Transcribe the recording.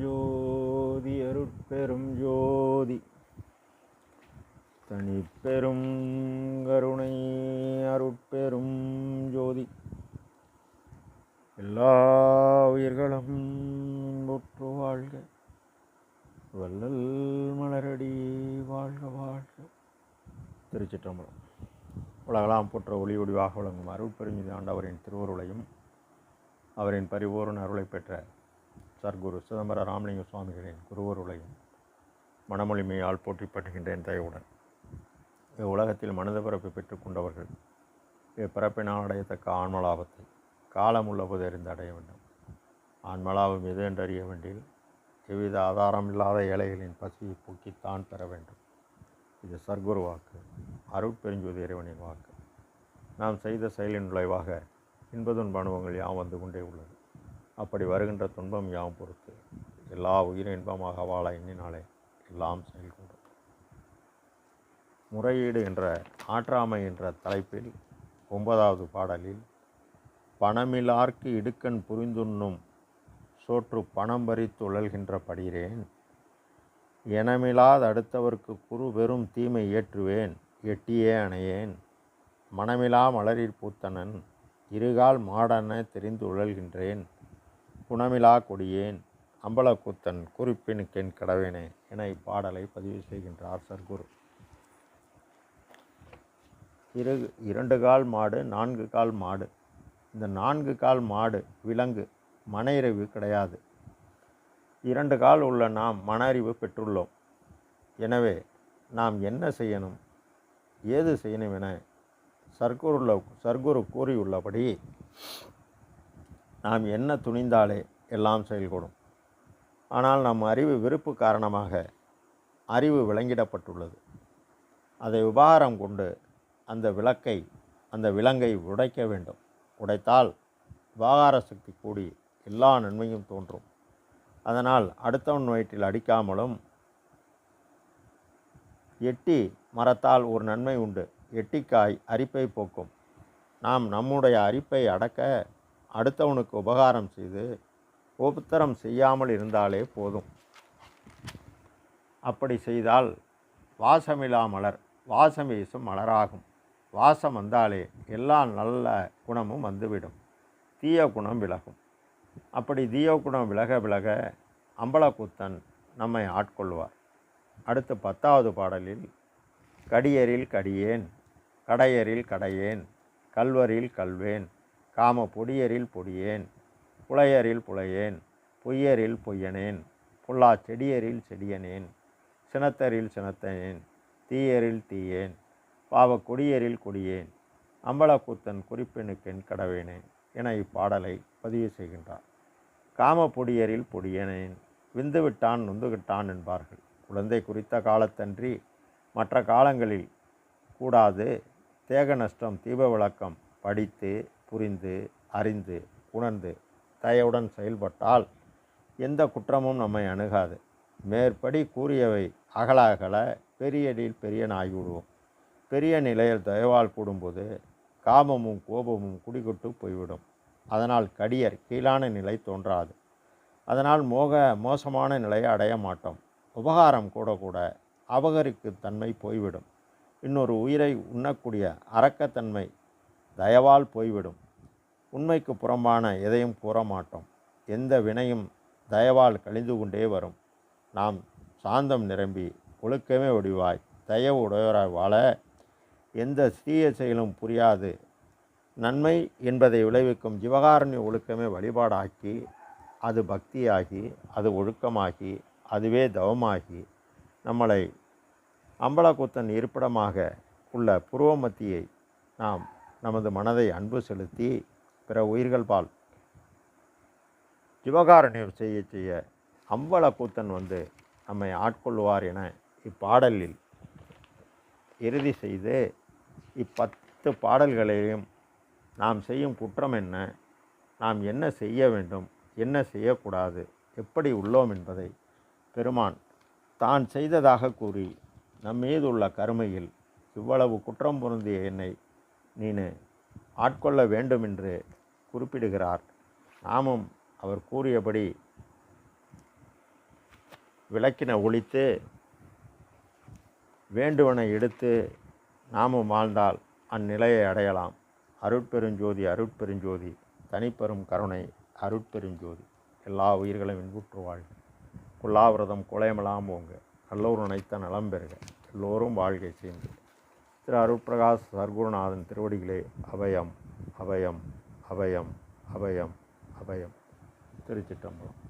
ஜோதி அருட்பெரும் ஜோதி. தனிப்பெரும் கருணை அருட்பெரும் ஜோதி. எல்லா உயிர்களும் இன்புற்று வாழ்க. வல்லல் மலரடி வாழ்க வாழ்க. திருச்சிற்றம்பலம். உலகலாம் போற்ற ஒளி ஒடிவாக வழங்கும் அருள் பெருமிதி திருவருளையும் அவரின் பரிபூர்ண அருளை பெற்ற சர்க்குரு சிதம்பர ராமலிங்க சுவாமிகளின் குருவருளையும் மனமொழிமையால் போற்றி பற்றுகின்றேன் தயவுடன். இவ்வுலகத்தில் மனித பிறப்பை பெற்றுக்கொண்டவர்கள் இப்பிறப்பினால் அடையத்தக்க ஆன்மலாபத்தை காலம் உள்ளபோது அறிந்து அடைய வேண்டும். ஆன்மலாபம் எது என்றறிய அறிய வேண்டியில் எவ்வித ஆதாரம் இல்லாத ஏழைகளின் பசியை போக்கித்தான் பெற வேண்டும். இது சர்க்குரு வாக்கு அருட்பெருஞ்சோதி இறைவனின் வாக்கு. நாம் செய்த செயலின் விளைவாக இன்பதுன்ப அனுபவங்கள் யாம் வந்து கொண்டே உள்ளது. அப்படி வருகின்ற துன்பம் யாம் பொறுத்து. எல்லா உயிரும் இன்பமாக வாழ எண்ணினாலே எல்லாம் செயல்கூடும் முறையீடு என்ற ஆற்றாமை என்ற தலைப்பில் ஒன்பதாவது பாடலில் பணமிலார்க்கு இடுக்கண் புரிந்துண்ணும் சோற்று பணம் பறித்து உழல்கின்ற படிகிறேன் எனமிலாத அடுத்தவர்க்கு குறு வெறும் தீமை ஏற்றுவேன் எட்டியே அணையேன். மனமிலா மலரிற் பூத்தனன் இருகால் மாடன தெரிந்து உழல்கின்றேன். குணமிலா கொடியேன் அம்பலக்கூத்தன் குறிப்பினுக்கென் கடவேனே என இப்பாடலை பதிவு செய்கின்றார் சர்க்குரு. இரு இரண்டு கால் மாடு நான்கு கால் மாடு. இந்த நான்கு கால் மாடு விலங்கு மன அறிவு கிடையாது. இரண்டு கால் உள்ள நாம் மன அறிவு பெற்றுள்ளோம். எனவே நாம் என்ன செய்யணும்? ஏது செய்யணும் என சர்க்குருள்ள சர்க்குரு கூறியுள்ளபடி நாம் என்ன துணிந்தாலே எல்லாம் செயல்கூடும் ஆனால் நம் அறிவு விருப்பு காரணமாக அறிவு விளங்கிடப்பட்டுள்ளது. அதை உபகாரம் கொண்டு அந்த விளக்கை அந்த விலங்கை உடைக்க வேண்டும். உடைத்தால் விவகார சக்தி கூடி எல்லா நன்மையும் தோன்றும். அதனால் அடுத்தவன் வயிற்றில் அடிக்காமலும் எட்டி மரத்தால் ஒரு நன்மை உண்டு. எட்டிக்காய் அரிப்பை போக்கும். நாம் நம்முடைய அரிப்பை அடக்க அடுத்தவனுக்கு உபகாரம் செய்து உபத்திரம் செய்யாமல் இருந்தாலே போதும். அப்படி செய்தால் வாசமிலா மலர் வாசம் வீசும் மலராகும். வாசம் வந்தாலே எல்லா நல்ல குணமும் வந்துவிடும். தீய குணம் விலகும். அப்படி தீய குணம் விலக விலக அம்பலக்கூத்தன் நம்மை ஆட்கொள்வார். அடுத்து பத்தாவது பாடலில் கடியரில் கடியேன் கடையரில் கடையேன் கல்வரில் கல்வேன் காம பொடியரில் பொடியேன் புலையரில் புலையேன் பொய்யரில் பொய்யனேன் புல்லா செடியரில் செடியனேன் சினத்தரில் சினத்தனேன் தீயரில் தீயேன் பாவ கொடியரில் கொடியேன் அம்பலக்கூத்தன் குறிப்பெனுக்கென் கடவேனேன் என இப்பாடலை பதிவு செய்கின்றார். காம பொடியரில் பொடியனேன் விந்துவிட்டான் நொந்துகிட்டான் என்பார்கள். குழந்தை குறித்த காலத்தன்றி மற்ற காலங்களில் கூடாது தேக நஷ்டம் தீப விளக்கம் படித்து புரிந்து அறிந்து உணர்ந்து தயவுடன் செயல்பட்டால் எந்த குற்றமும் நம்மை அணுகாது. மேற்படி கூறியவை அகல அகல பெரியடியில் பெரியன் ஆகிவிடுவோம் பெரிய நிலையில் தயவால் கூடும்போது காமமும் கோபமும் குடிகொட்டு போய்விடும். அதனால் கடியர் கீழான நிலை தோன்றாது. அதனால் மோக மோசமான நிலையை அடைய மாட்டோம். உபகாரம் கூட கூட அபகரிக்கு தன்மை போய்விடும். இன்னொரு உயிரை உண்ணக்கூடிய அரக்கத்தன்மை தயவால் போய்விடும். உண்மைக்கு புறம்பான எதையும் கூற மாட்டோம் எந்த வினையும் தயவால் கழிந்து கொண்டே வரும். நாம் சாந்தம் நிரம்பி ஒழுக்கமே வடிவாய் தயவு உடையவராய் வாழ எந்த தீய செயலும் புரியாது. நன்மை என்பதை விளைவிக்கும் ஜீவகாரண்ய ஒழுக்கமே வழிபாடாக்கி அது பக்தியாகி அது ஒழுக்கமாகி அதுவே தவமாகி நம்மளை அம்பலக்கூத்தன் இருப்பிடமாக உள்ள புருவமத்தியை நாம் நமது மனதை அன்பு செலுத்தி பிற உயிர்கள் பால். சிவகாரணியர் செய்ய செய்ய அம்பலக்கூத்தன் வந்து நம்மை ஆட்கொள்வார் என இப்பாடலில் இறுதி செய்து இப்பத்து பாடல்களையும் நாம் செய்யும் குற்றம் என்ன? நாம் என்ன செய்ய வேண்டும்? என்ன செய்யக்கூடாது? எப்படி உள்ளோம் என்பதை பெருமான் தான் செய்ததாக கூறி நம்மீது உள்ள கருமையில் இவ்வளவு குற்றம் பொருந்திய என்னை நீனு ஆட்கொள்ள வேண்டும் என்று குறிப்பிடுகிறார். நாமும் அவர் கூறியபடி விளக்கின ஒழித்து வேண்டுவனை எடுத்து நாமும் வாழ்ந்தால் அந்நிலையை அடையலாம். அருட்பெருஞ்சோதி அருட்பெருஞ்சோதி தனிப்பெரும் கருணை அருட்பெருஞ்சோதி. எல்லா உயிர்களும் இன்புற்று வாழ்க. குல்லாவிரதம் குலையமெல்லாம் ஓங்க. நல்லோர் நினைத்த நலம் பெறுக. எல்லோரும் வாழ்கை சேர்ந்து திரு அருட்பிரகாஷ் சர்க்குருநாதன் திருவடிகளே அபயம் அபயம் அபயம் அபயம் அபயம். திருச்சிட்டம்பலம்.